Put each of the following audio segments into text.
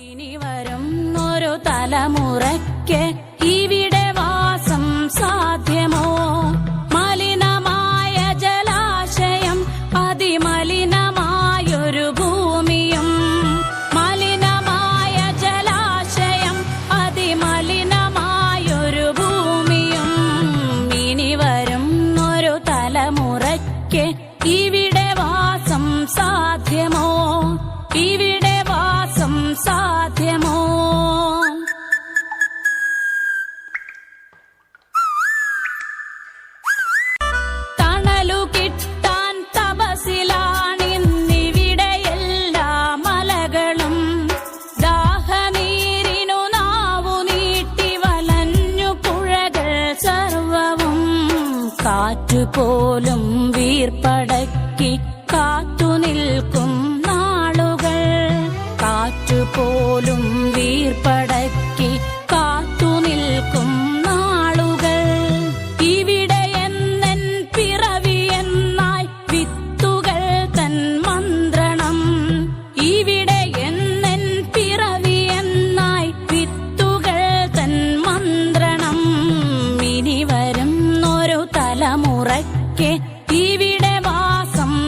ഇനി വരും ഒരു തലമുറയ്ക്ക് കാറ്റുപോലും വീർപ്പടക്കി കാത്തു നിൽക്കും.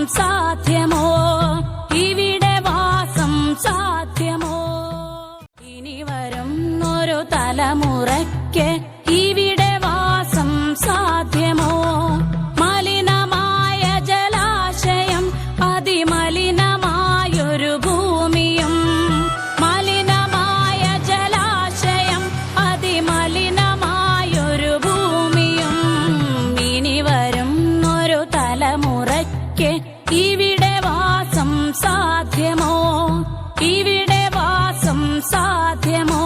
സാധ്യമോ? ഇവിടെ വാസം സാധ്യമോ? ഇനി വരും ഒരു തലമുറയ്ക്ക് സാധ്യമോ? ഇവിടെ വാസം സാധ്യമോ?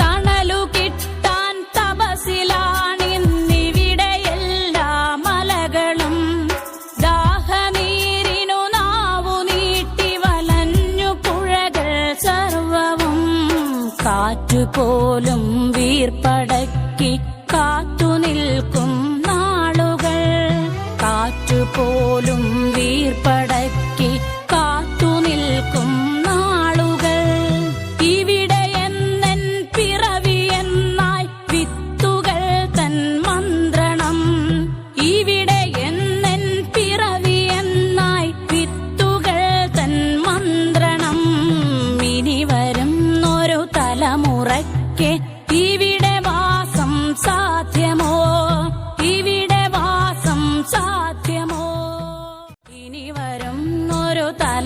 തണലു കിട്ടാൻ മലകളും. നാവു നീട്ടി വലഞ്ഞു സർവവും. നോക്കി കാത്തു നിൽക്കും നാളുകൾ. കാറ്റുപോലും വീർപ്പടക്കി കാത്തു നിൽക്കും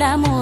el amor.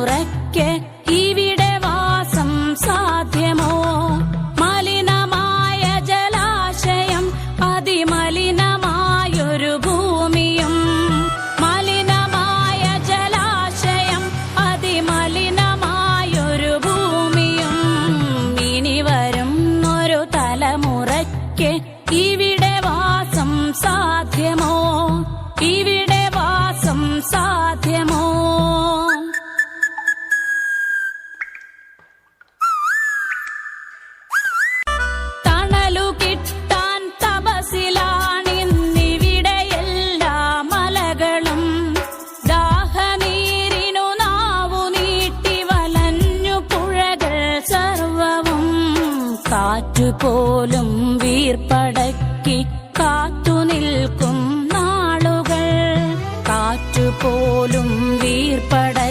പോലും വീർപ്പടക്കി കാത്തു നിൽക്കും നാളുകൾ. കാറ്റുപോലും വീർപ്പടക്കി